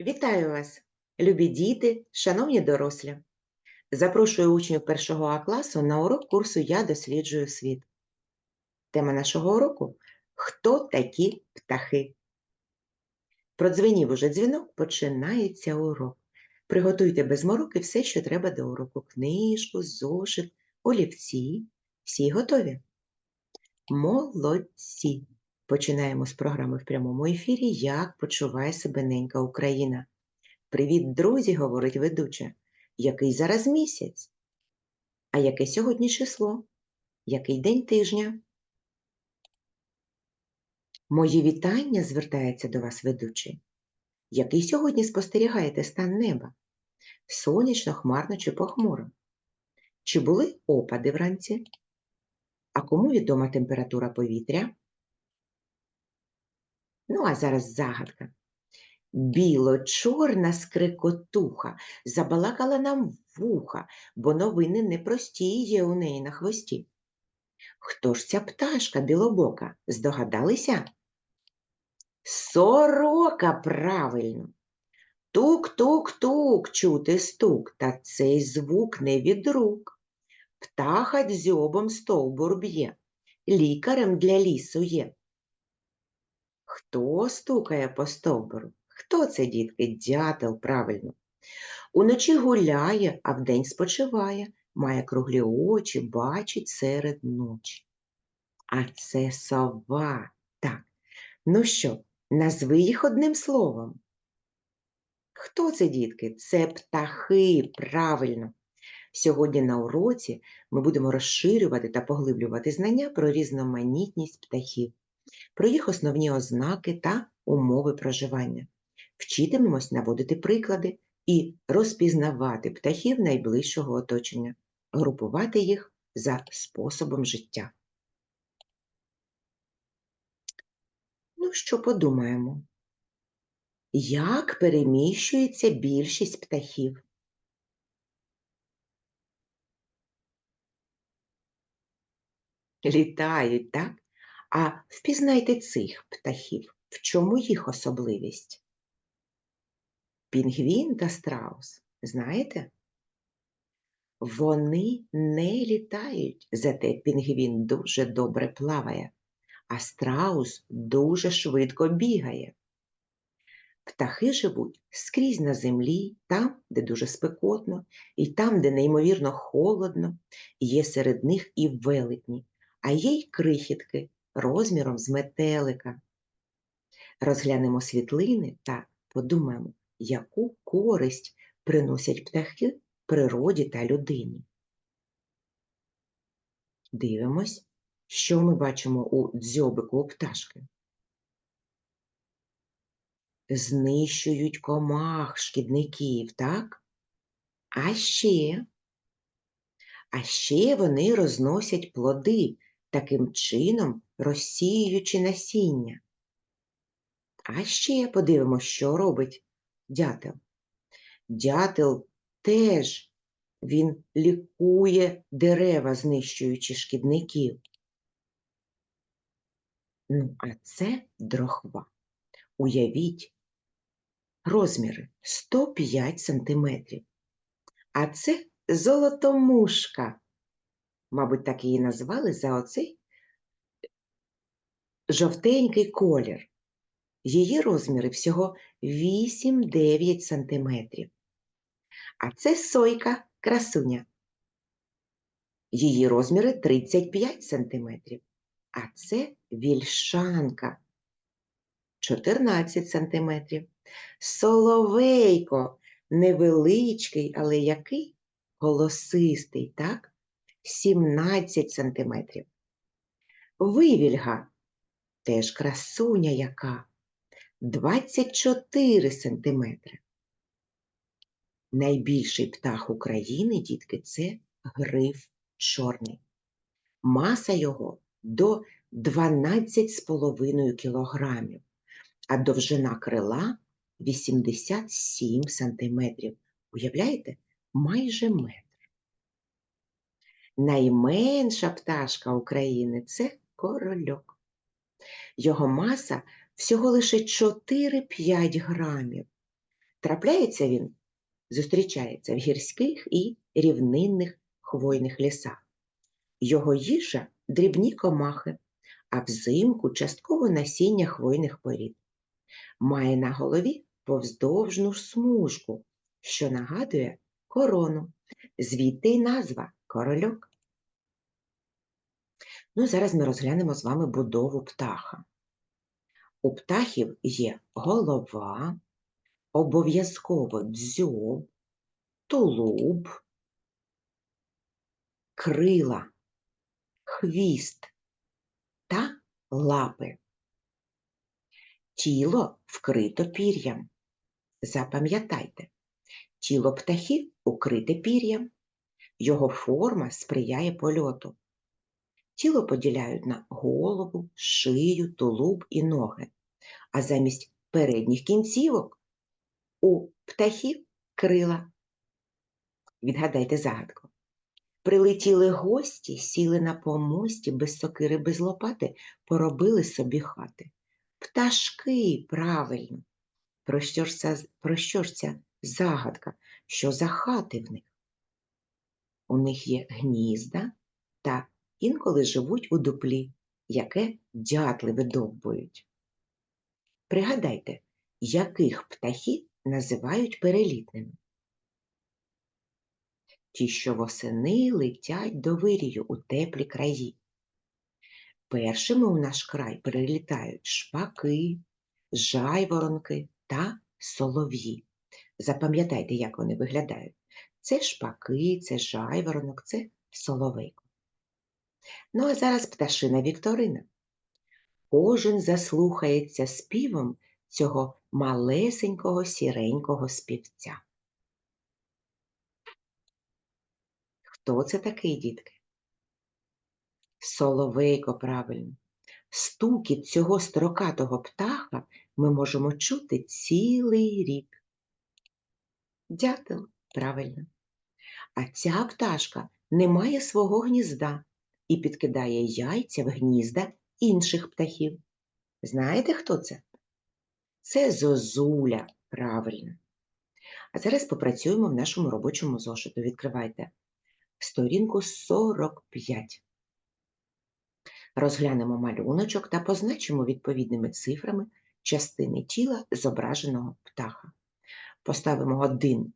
Вітаю вас, любі діти, шановні дорослі. Запрошую учнів першого А класу на урок курсу Я досліджую світ. Тема нашого уроку Хто такі птахи? Продзвенів уже дзвінок, починається урок. Приготуйте без мороки все, що треба до уроку: книжку, зошит, олівці. Всі готові? Молодці! Починаємо з програми в прямому ефірі Як почуває себе ненька Україна. Привіт, друзі, говорить ведуча. Який зараз місяць? А яке сьогодні число? Який день тижня? Мої вітання звертається до вас ведучий. Який сьогодні спостерігаєте стан неба? Сонячно, хмарно чи похмуро? Чи були опади вранці? А кому відома температура повітря? Ну, а зараз загадка. Біло-чорна скрикотуха забалакала нам вуха, бо новини непрості є у неї на хвості. Хто ж ця пташка білобока? Здогадалися? Сорока, правильно. Тук-тук-тук, чути стук, та цей звук не від рук. Птаха дзьобом стовбур б'є, лікарем для лісу є. Хто стукає по стовбуру? Хто це, дітки? Дятел, правильно. Уночі гуляє, а вдень спочиває, має круглі очі, бачить серед ночі. А це сова. Так. Ну що, назви їх одним словом. Хто це, дітки? Це птахи, правильно. Сьогодні на уроці ми будемо розширювати та поглиблювати знання про різноманітність птахів, про їх основні ознаки та умови проживання. Вчитимемось наводити приклади і розпізнавати птахів найближчого оточення, групувати їх за способом життя. Ну, що подумаємо? Як переміщується більшість птахів? Літають, так? А впізнайте цих птахів. В чому їх особливість? Пінгвін та страус, знаєте? Вони не літають, зате пінгвін дуже добре плаває, а страус дуже швидко бігає. Птахи живуть скрізь на землі, там, де дуже спекотно, і там, де неймовірно холодно, є серед них і велетні, а є й крихітки розміром з метелика. Розглянемо світлини та подумаємо, яку користь приносять птахи природі та людині. Дивимось, що ми бачимо у дзьобику у пташки. Знищують комах, шкідників, так? А ще, а ще вони розносять плоди, таким чином розсіюючи насіння. А ще подивимося, що робить дятел. Дятел теж він лікує дерева, знищуючи шкідників. Ну, а це дрохва. Уявіть, розміри 105 сантиметрів. А це золотомушка. Мабуть, так її назвали за оцей жовтенький колір. Її розміри всього 8-9 сантиметрів. А це сойка красуня. Її розміри 35 сантиметрів. А це вільшанка 14 сантиметрів. Соловейко невеличкий, але який голосистий, так? 17 сантиметрів. Вивільга теж красуня яка 24 сантиметри. Найбільший птах України, дітки, це гриф чорний. Маса його до 12,5 кілограмів, а довжина крила 87 сантиметрів. Уявляєте, майже метр. Найменша пташка України це корольок. Його маса всього лише 4-5 грамів. Трапляється він, зустрічається в гірських і рівнинних хвойних лісах. Його їжа дрібні комахи, а взимку частково насіння хвойних порід. Має на голові повздовжну смужку, що нагадує корону, звідти й назва корольок. Ну, і зараз ми розглянемо з вами будову птаха. У птахів є голова, обов'язково дзьоб, тулуб, крила, хвіст та лапи. Тіло вкрито пір'ям. Запам'ятайте, тіло птахів укрите пір'ям, його форма сприяє польоту. Тіло поділяють на голову, шию, тулуб і ноги, а замість передніх кінцівок у птахів крила. Відгадайте загадку. Прилетіли гості, сіли на помості, без сокири, без лопати, поробили собі хати. Пташки, правильно. Про що ж ця, про що ж ця загадка? Що за хати в них? У них є гнізда та інколи живуть у дуплі, яке дятли видовбують. Пригадайте, яких птахів називають перелітними? Ті, що восени летять до вирію у теплі краї. Першими у наш край перелітають шпаки, жайворонки та солов'ї. Запам'ятайте, як вони виглядають. Це шпаки, це жайворонок, це соловейко. Ну, а зараз пташина Вікторина. Кожен заслухається співом цього малесенького сіренького співця. Хто це такий, дітки? Соловейко, правильно. Стукіт цього строкатого птаха ми можемо чути цілий рік. Дятел, правильно. А ця пташка не має свого гнізда і підкидає яйця в гнізда інших птахів. Знаєте, хто це? Це зозуля, правильно. А зараз попрацюємо в нашому робочому зошиту. Відкривайте сторінку 45. Розглянемо малюночок та позначимо відповідними цифрами частини тіла зображеного птаха. Поставимо один,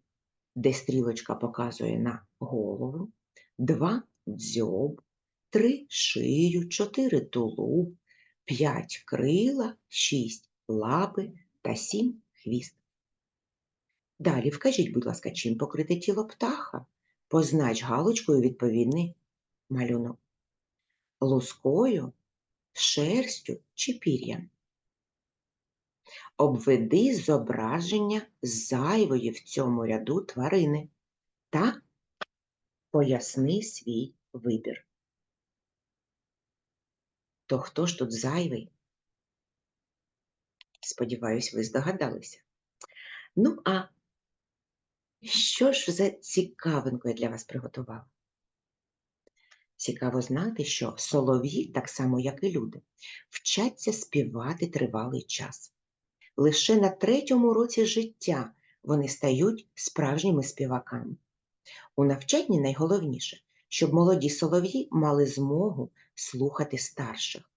де стрілочка показує на голову, два дзьоб, три шию, чотири тулуб, п'ять крила, шість лапи та сім хвіст. Далі вкажіть, будь ласка, чим покрите тіло птаха. Познач галочкою відповідний малюнок. Лускою, шерстю чи пір'ям. Обведи зображення зайвої в цьому ряду тварини та поясни свій вибір. То хто ж тут зайвий? Сподіваюсь, ви здогадалися. Ну, а що ж за цікавинку я для вас приготувала? Цікаво знати, що солов'ї, так само як і люди, вчаться співати тривалий час. Лише на третьому році життя вони стають справжніми співаками. У навчанні найголовніше, щоб молоді солов'ї мали змогу слухати старших.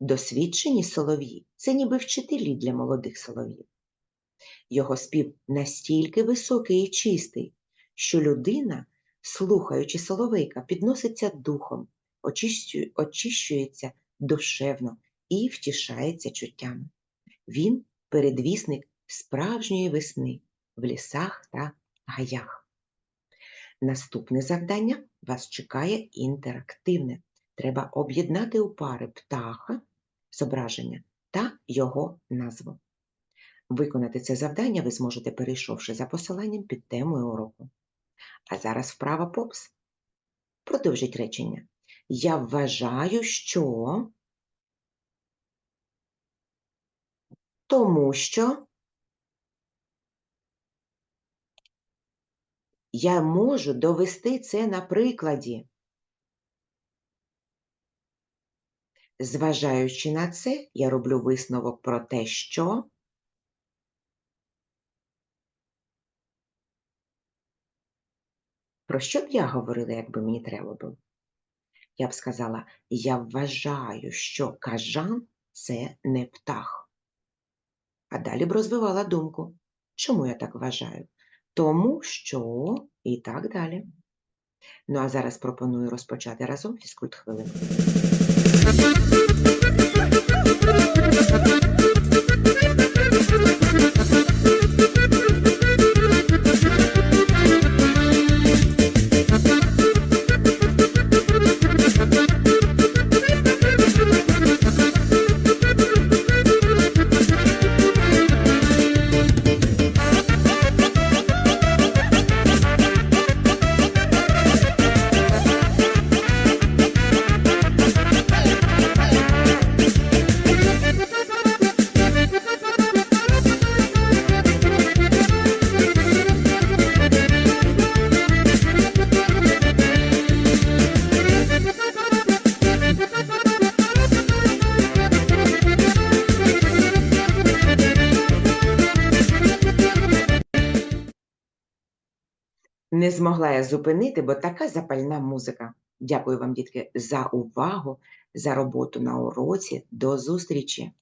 Досвідчені солов'ї це ніби вчителі для молодих солов'їв. Його спів настільки високий і чистий, що людина, слухаючи соловейка, підноситься духом, очищується душевно і втішається чуттями. Він передвісник справжньої весни в лісах та гаях. Наступне завдання вас чекає інтерактивне. Треба об'єднати у пари птаха, зображення та його назву. Виконати це завдання ви зможете, перейшовши за посиланням під темою уроку. А зараз вправа попс. Продовжіть речення. Я вважаю, що тому що Я можу довести це на прикладі. Зважаючи на це, я роблю висновок про те, що про що б я говорила, якби мені треба було? Я б сказала, я вважаю, що кажан це не птах. А далі б розвивала думку, чому я так вважаю? Тому що і так далі. Ну а зараз пропоную розпочати разом фізкульт хвилину. Не змогла я зупинити, бо така запальна музика. Дякую вам, дітки, за увагу, за роботу на уроці. До зустрічі!